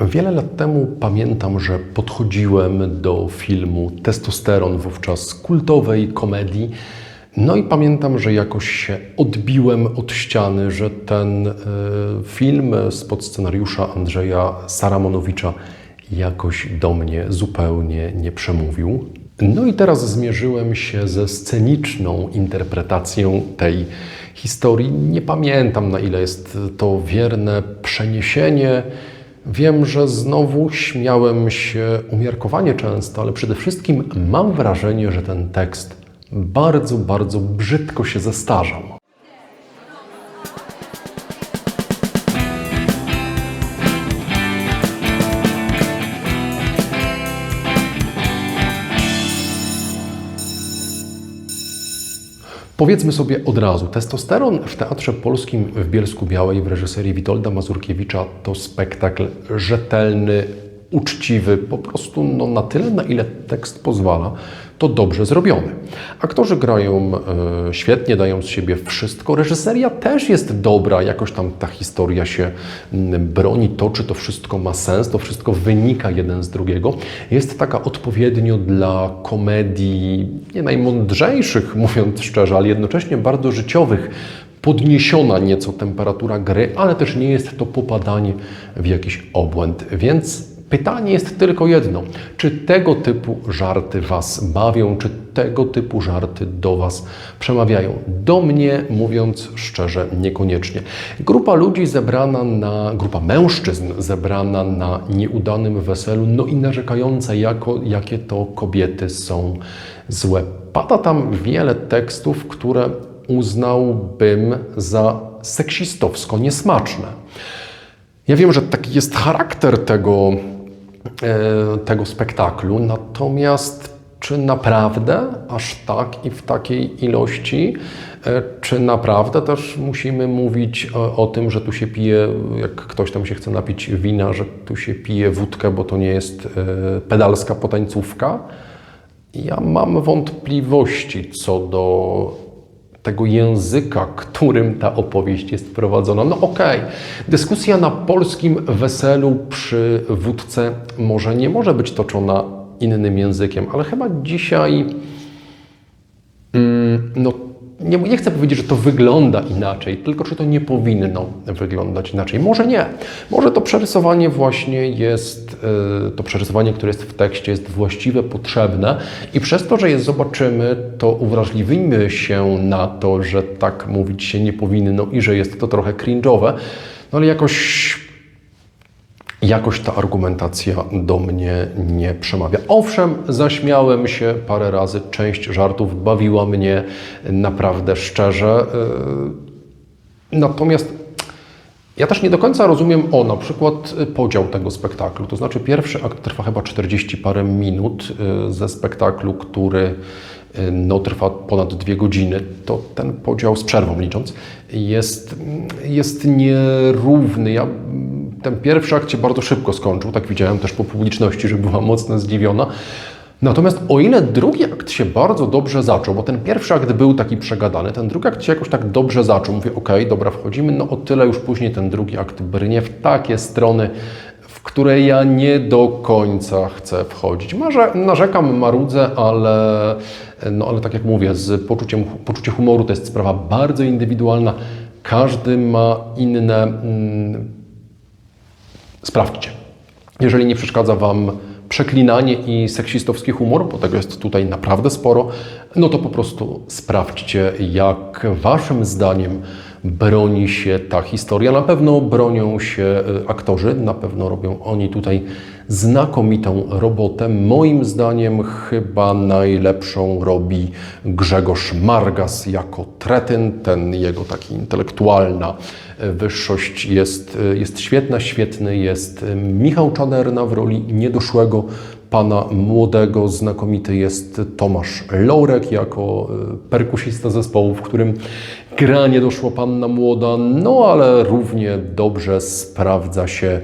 Wiele lat temu pamiętam, że podchodziłem do filmu Testosteron, wówczas kultowej komedii. No i pamiętam, że jakoś się odbiłem od ściany, że ten y, film spod scenariusza Andrzeja Saramonowicza jakoś do mnie zupełnie nie przemówił. No i teraz zmierzyłem się ze sceniczną interpretacją tej historii. Nie pamiętam, na ile jest to wierne przeniesienie. Wiem, że znowu śmiałem się umiarkowanie często, ale przede wszystkim mam wrażenie, że ten tekst bardzo, bardzo brzydko się zestarzał. Powiedzmy sobie od razu, testosteron w Teatrze Polskim w Bielsku Białej w reżyserii Witolda Mazurkiewicza to spektakl rzetelny, uczciwy, po prostu no, na tyle, na ile tekst pozwala, to dobrze zrobiony. Aktorzy grają e, świetnie, dają z siebie wszystko. Reżyseria też jest dobra, jakoś tam ta historia się broni, toczy, to wszystko ma sens, to wszystko wynika jeden z drugiego. Jest taka odpowiednio dla komedii nie najmądrzejszych, mówiąc szczerze, ale jednocześnie bardzo życiowych, podniesiona nieco temperatura gry, ale też nie jest to popadanie w jakiś obłęd. Więc pytanie jest tylko jedno: czy tego typu żarty Was bawią, czy tego typu żarty do Was przemawiają? Do mnie, mówiąc szczerze, niekoniecznie. Grupa ludzi zebrana na, grupa mężczyzn zebrana na nieudanym weselu, no i narzekająca, jako, jakie to kobiety są złe. Pada tam wiele tekstów, które uznałbym za seksistowsko niesmaczne. Ja wiem, że taki jest charakter tego, tego spektaklu, natomiast czy naprawdę aż tak i w takiej ilości, e, czy naprawdę też musimy mówić o, o, tym, że tu się pije, jak ktoś tam się chce napić wina, że tu się pije wódkę, bo to nie jest e, pedalska potańcówka? Ja mam wątpliwości co do tego języka, którym ta opowieść jest prowadzona. No okej, okay. dyskusja na polskim weselu przy wódce może nie może być toczona innym językiem, ale chyba dzisiaj mm, no nie, nie, chcę powiedzieć, że to wygląda inaczej, tylko czy to nie powinno wyglądać inaczej. Może nie. Może to przerysowanie właśnie jest, e, to przerysowanie, które jest w tekście, jest właściwe, potrzebne i przez to, że je zobaczymy, to uwrażliwimy się na to, że tak mówić się nie powinno i że jest to trochę cringe'owe, no ale jakoś jakoś ta argumentacja do mnie nie przemawia. Owszem, zaśmiałem się parę razy, część żartów bawiła mnie naprawdę szczerze. Yy, natomiast ja też nie do końca rozumiem o na przykład podział tego spektaklu. To znaczy, pierwszy akt trwa chyba 40 parę minut yy, ze spektaklu, który yy, no, trwa ponad dwie godziny. To ten podział z przerwą licząc jest, jest nierówny. Ja ten pierwszy akt się bardzo szybko skończył, tak widziałem też po publiczności, że była mocno zdziwiona. Natomiast o ile drugi akt się bardzo dobrze zaczął, bo ten pierwszy akt był taki przegadany, ten drugi akt się jakoś tak dobrze zaczął. Mówię, ok, dobra, wchodzimy, no o tyle już później ten drugi akt brnie w takie strony, w które ja nie do końca chcę wchodzić. Może narzekam, marudzę, ale, no, ale tak jak mówię, z poczuciem, poczucie humoru to jest sprawa bardzo indywidualna. Każdy ma inne mm, sprawdźcie. Jeżeli nie przeszkadza Wam przeklinanie i seksistowski humor, bo tego jest tutaj naprawdę sporo, no to po prostu sprawdźcie, jak Waszym zdaniem broni się ta historia. Na pewno bronią się e, aktorzy, na pewno robią oni tutaj znakomitą robotę. Moim zdaniem chyba najlepszą robi Grzegorz Margas jako Tretyn, ten jego taki intelektualna wyższość jest, jest świetna, świetny jest Michał Czaderna w roli niedoszłego pana młodego, znakomity jest Tomasz Lorek jako e, perkusista zespołu, w którym gra niedoszła panna młoda, no ale równie dobrze sprawdza się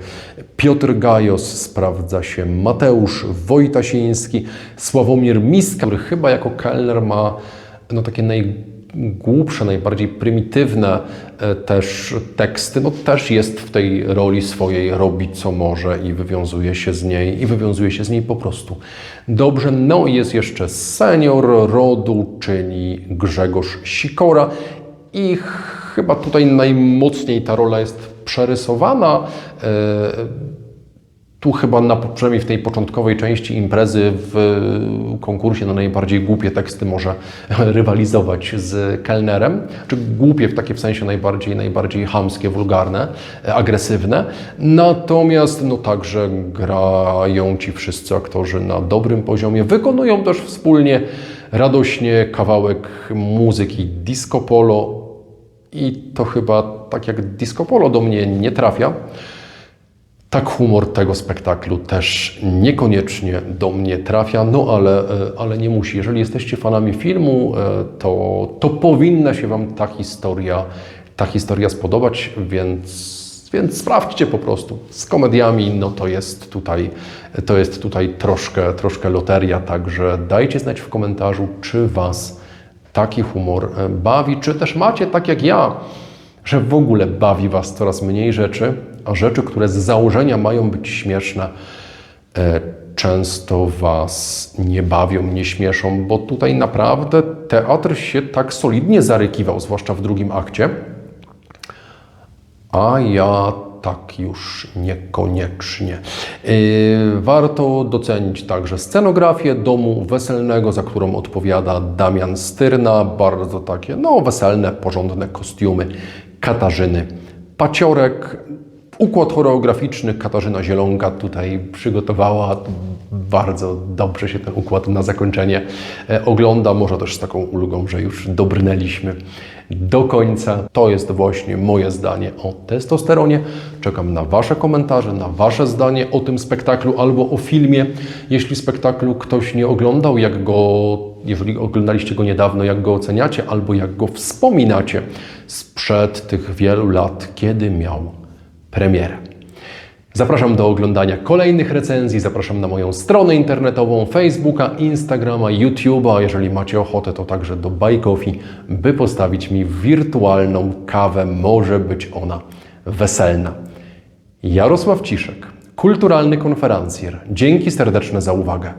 Piotr Gajos, sprawdza się Mateusz Wojtasiński, Sławomir Miska, który chyba jako kelner ma no, takie naj najgłupsze, najbardziej prymitywne e, też teksty, no też jest w tej roli swojej, robi co może i wywiązuje się z niej, i wywiązuje się z niej po prostu dobrze. No i jest jeszcze senior rodu, czyli Grzegorz Sikora i chyba tutaj najmocniej ta rola jest przerysowana. E, tu chyba na, przynajmniej w tej początkowej części imprezy w konkursie na najbardziej głupie teksty może rywalizować z kelnerem, czy głupie w takie w sensie najbardziej, najbardziej chamskie, wulgarne, agresywne. Natomiast no także grają ci wszyscy aktorzy na dobrym poziomie, wykonują też wspólnie radośnie kawałek muzyki disco polo i to chyba tak jak disco polo do mnie nie trafia. Tak humor tego spektaklu też niekoniecznie do mnie trafia, no ale, e, ale nie musi. Jeżeli jesteście fanami filmu, e, to, to powinna się Wam ta historia, ta historia spodobać, więc, więc sprawdźcie po prostu. Z komediami no to jest tutaj, to jest tutaj troszkę, troszkę loteria, także dajcie znać w komentarzu, czy Was taki humor e, bawi, czy też macie tak jak ja, że w ogóle bawi Was coraz mniej rzeczy, a rzeczy, które z założenia mają być śmieszne, e, często Was nie bawią, nie śmieszą, bo tutaj naprawdę teatr się tak solidnie zarykiwał, zwłaszcza w drugim akcie, a ja tak już niekoniecznie. Yy, warto docenić także scenografię domu weselnego, za którą odpowiada Damian Styrna. Bardzo takie, no, weselne, porządne kostiumy Katarzyny Paciorek. Układ choreograficzny Katarzyna Zielonka tutaj przygotowała. Bardzo dobrze się ten układ na zakończenie e, ogląda. Może też z taką ulgą, że już dobrnęliśmy do końca. To jest właśnie moje zdanie o testosteronie. Czekam na Wasze komentarze, na Wasze zdanie o tym spektaklu albo o filmie. Jeśli spektaklu ktoś nie oglądał, jak go, jeżeli oglądaliście go niedawno, jak go oceniacie albo jak go wspominacie sprzed tych wielu lat, kiedy miał premierę. Zapraszam do oglądania kolejnych recenzji, zapraszam na moją stronę internetową, Facebooka, Instagrama, YouTube'a. Jeżeli macie ochotę, to także do Coffee, by postawić mi wirtualną kawę. Może być ona weselna. Jarosław Ciszek, kulturalny konferencjer. Dzięki serdeczne za uwagę.